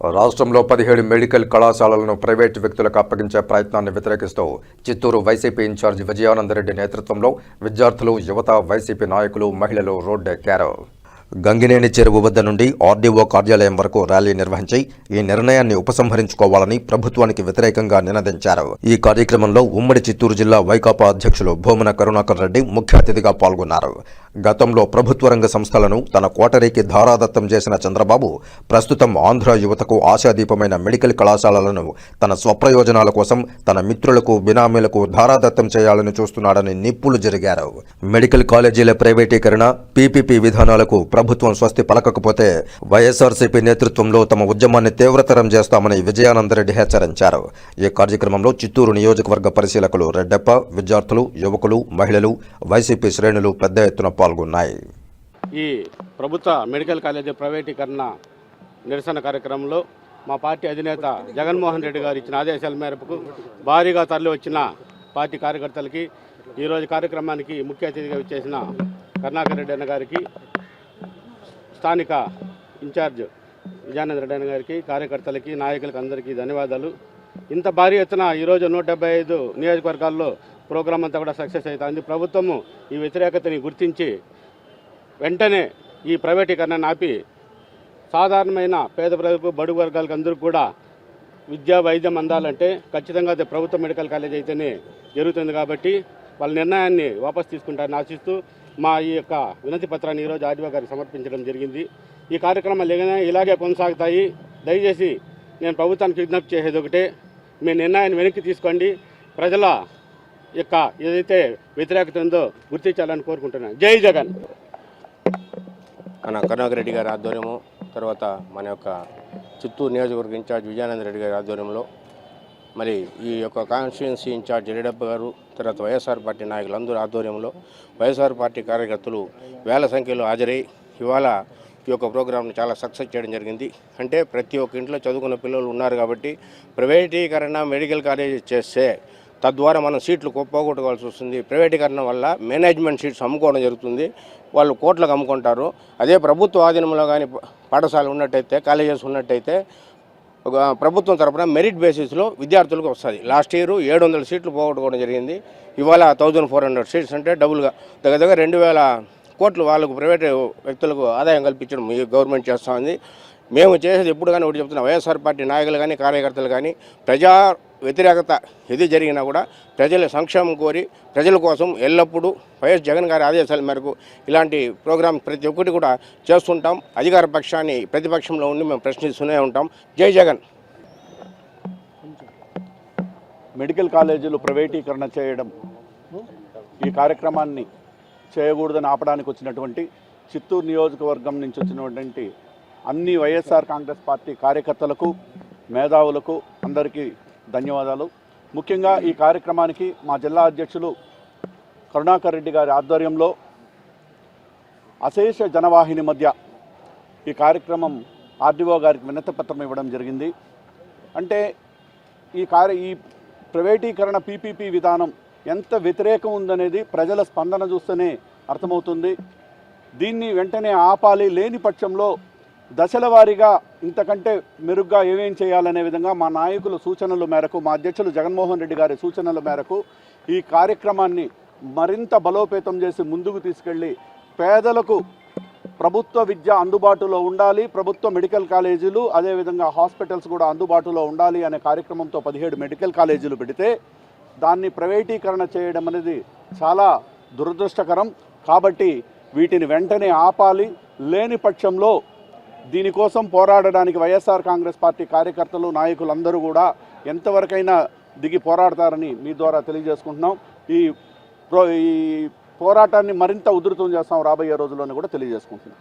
రాష్ట్రంలో పదిహేడు మెడికల్ కళాశాలలను ప్రైవేటు వ్యక్తులకు అప్పగించే ప్రయత్నాన్ని వ్యతిరేకిస్తూ చిత్తూరు వైసీపీ ఇన్ఛార్జి విజయానందరెడ్డి నేతృత్వంలో విద్యార్థులు యువత వైసీపీ నాయకులు మహిళలు రోడ్డెక్కారు. గంగినేని చెరువు వద్ద నుండి ఆర్డీఓ కార్యాలయం వరకు ర్యాలీ నిర్వహించి ఈ నిర్ణయాన్ని ఉపసంహరించుకోవాలని ప్రభుత్వానికి వ్యతిరేకంగా నినదించారు. ఈ కార్యక్రమంలో ఉమ్మడి చిత్తూరు జిల్లా వైకాపా అధ్యక్షులు భూమన కరుణాకర్ రెడ్డి ముఖ్య అతిథిగా పాల్గొన్నారు. గతంలో ప్రభుత్వ రంగ సంస్థలను తన కోటరీకి ధారాదత్తం చేసిన చంద్రబాబు ప్రస్తుతం ఆంధ్ర యువతకు ఆశాదీపమైన మెడికల్ కళాశాలలను తన స్వప్రయోజనాల కోసం తన మిత్రులకు బినామీలకు ధారాదత్తం చేయాలని చూస్తున్నాడని నిప్పులు జరిగారు. మెడికల్ కాలేజీల ప్రైవేటీకరణ పీపీపీ విధానాలకు ప్రభుత్వం స్వస్తి పలకకపోతే వైఎస్ఆర్సీపీ నేతృత్వంలో తమ ఉద్యమాన్ని తీవ్రతరం చేస్తామని విజయానందరెడ్డి హెచ్చరించారు. ఈ కార్యక్రమంలో చిత్తూరు నియోజకవర్గ పరిశీలకులు రెడ్డప్ప విద్యార్థులు యువకులు మహిళలు వైసీపీ శ్రేణులు పెద్ద ఎత్తున పాల్గొన్నాయి. ఈ ప్రభుత్వ మెడికల్ కాలేజీ ప్రైవేటీకరణ నిరసన కార్యక్రమంలో మా పార్టీ అధినేత జగన్మోహన్ రెడ్డి గారు ఇచ్చిన ఆదేశాల మేరకు భారీగా తరలి వచ్చిన పార్టీ కార్యకర్తలకి ఈరోజు కార్యక్రమానికి ముఖ్య అతిథిగా వచ్చేసిన కరుణాకర్ రెడ్డి అన్న గారికి స్థానిక ఇన్ఛార్జ్ విజయానంద రెడ్డి గారికి కార్యకర్తలకి నాయకులకి అందరికీ ధన్యవాదాలు. ఇంత భారీ ఎత్తున ఈరోజు నూట డెబ్బై ఐదు నియోజకవర్గాల్లో ప్రోగ్రాం అంతా కూడా సక్సెస్ అవుతుంది. ప్రభుత్వము ఈ వ్యతిరేకతని గుర్తించి వెంటనే ఈ ప్రైవేటీకరణను ఆపి సాధారణమైన పేద ప్రజలకు బడుగు వర్గాలకు అందరూ కూడా విద్యా వైద్యం అందాలంటే ఖచ్చితంగా అది ప్రభుత్వ మెడికల్ కాలేజ్ అయితేనే జరుగుతుంది కాబట్టి వాళ్ళ నిర్ణయాన్ని వాపసు తీసుకుంటారని ఆశిస్తూ మా ఈ యొక్క వినతి పత్రాన్ని ఈరోజు ఆదివా గారికి సమర్పించడం జరిగింది. ఈ కార్యక్రమాలు ఏదైనా ఇలాగే కొనసాగుతాయి. దయచేసి నేను ప్రభుత్వానికి విజ్ఞప్తి చేసేది ఒకటే మీ నిర్ణయాన్ని వెనక్కి తీసుకోండి. ప్రజల యొక్క ఏదైతే వ్యతిరేకత ఉందో గుర్తించాలని కోరుకుంటున్నాను జై జగన్. మన కరుణాకరెడ్డి గారి ఆధ్వర్యము తర్వాత మన యొక్క చిత్తూరు నియోజకవర్గ ఇన్ఛార్జ్ విజయానంద రెడ్డి గారి ఆధ్వర్యంలో మరి ఈ యొక్క కాన్స్టిట్యున్సీ ఇన్ఛార్జ్ రెడ్డప్ప గారు తర్వాత వైఎస్ఆర్ పార్టీ నాయకులందరూ ఆధ్వర్యంలో వైఎస్ఆర్ పార్టీ కార్యకర్తలు వేల సంఖ్యలో హాజరై ఇవాళ ఈ యొక్క ప్రోగ్రామ్ని చాలా సక్సెస్ చేయడం జరిగింది. అంటే ప్రతి ఒక్క ఇంట్లో చదువుకున్న పిల్లలు ఉన్నారు కాబట్టి ప్రైవేటీకరణ మెడికల్ కాలేజ్ చేస్తే తద్వారా మనం సీట్లు పోగొట్టుకోవాల్సి వస్తుంది. ప్రైవేటీకరణ వల్ల మేనేజ్మెంట్ సీట్స్ అమ్ముకోవడం జరుగుతుంది. వాళ్ళు కోట్లకు అమ్ముకుంటారు. అదే ప్రభుత్వ ఆధీనంలో కానీ పాఠశాల ఉన్నట్టయితే కాలేజెస్ ఉన్నట్టయితే ప్రభుత్వం తరపున మెరిట్ బేసిస్లో విద్యార్థులకు వస్తుంది. లాస్ట్ ఇయర్ ఏడు వందల సీట్లు పోగొట్టుకోవడం జరిగింది. ఇవాళ థౌజండ్ ఫోర్ హండ్రెడ్ సీట్స్ అంటే డబుల్గా. దగ్గర దగ్గర రెండు వేల కోట్లు వాళ్ళకు ప్రైవేట్ వ్యక్తులకు ఆదాయం కల్పించడం ఈ గవర్నమెంట్ చేస్తూ ఉంది మేము చేసేది ఎప్పుడు కానీ ఒకటి చెప్తున్నా వైఎస్ఆర్ పార్టీ నాయకులు కానీ కార్యకర్తలు కానీ ప్రజా వ్యతిరేకత ఏది జరిగినా కూడా ప్రజల సంక్షేమం కోరి ప్రజల కోసం ఎల్లప్పుడూ వైఎస్ జగన్ గారి ఆదేశాల మేరకు ఇలాంటి ప్రోగ్రాం ప్రతి ఒక్కటి కూడా చేస్తుంటాం. అధికార పక్షాన్ని ప్రతిపక్షంలో ఉండి మేము ప్రశ్నిస్తూనే ఉంటాం. జై జగన్. మెడికల్ కాలేజీలు ప్రైవేటీకరణ చేయడం ఈ కార్యక్రమాన్ని చేయకూడదని ఆపడానికి వచ్చినటువంటి చిత్తూరు నియోజకవర్గం నుంచి వచ్చినటువంటి అన్ని వైఎస్ఆర్ కాంగ్రెస్ పార్టీ కార్యకర్తలకు మేధావులకు అందరికీ ధన్యవాదాలు. ముఖ్యంగా ఈ కార్యక్రమానికి మా జిల్లా అధ్యక్షులు కరుణాకర్ రెడ్డి గారి ఆధ్వర్యంలో అశేష జనవాహిని మధ్య ఈ కార్యక్రమం ఆర్డీఓ గారికి వినతిపత్రం ఇవ్వడం జరిగింది. అంటే ఈ కార్య ఈ ప్రైవేటీకరణ పీపీపీ విధానం ఎంత వ్యతిరేకం ఉందనేది ప్రజల స్పందన చూస్తేనే అర్థమవుతుంది. దీన్ని వెంటనే ఆపాలి లేని పక్షంలో దశల వారీగా ఇంతకంటే మెరుగ్గా ఏమేం చేయాలనే విధంగా మా నాయకుల సూచనల మేరకు మా అధ్యక్షులు జగన్మోహన్ రెడ్డి గారి సూచనల మేరకు ఈ కార్యక్రమాన్ని మరింత బలోపేతం చేసి ముందుకు తీసుకెళ్ళి పేదలకు ప్రభుత్వ విద్య అందుబాటులో ఉండాలి ప్రభుత్వ మెడికల్ కాలేజీలు అదేవిధంగా హాస్పిటల్స్ కూడా అందుబాటులో ఉండాలి అనే కార్యక్రమంతో పదిహేడు మెడికల్ కాలేజీలు పెడితే దాన్ని ప్రైవేటీకరణ చేయడం అనేది చాలా దురదృష్టకరం. కాబట్టి వీటిని వెంటనే ఆపాలి. లేని పక్షంలో దీనికోసం పోరాడడానికి వైఎస్ఆర్ కాంగ్రెస్ పార్టీ కార్యకర్తలు నాయకులందరూ కూడా ఎంతవరకైనా దిగి పోరాడతారని మీ ద్వారా తెలియజేసుకుంటున్నాం. ఈ ప్రో ఈ పోరాటాన్ని మరింత ఉధృతం చేస్తాం రాబోయే రోజుల్లోనే కూడా తెలియజేసుకుంటున్నాం.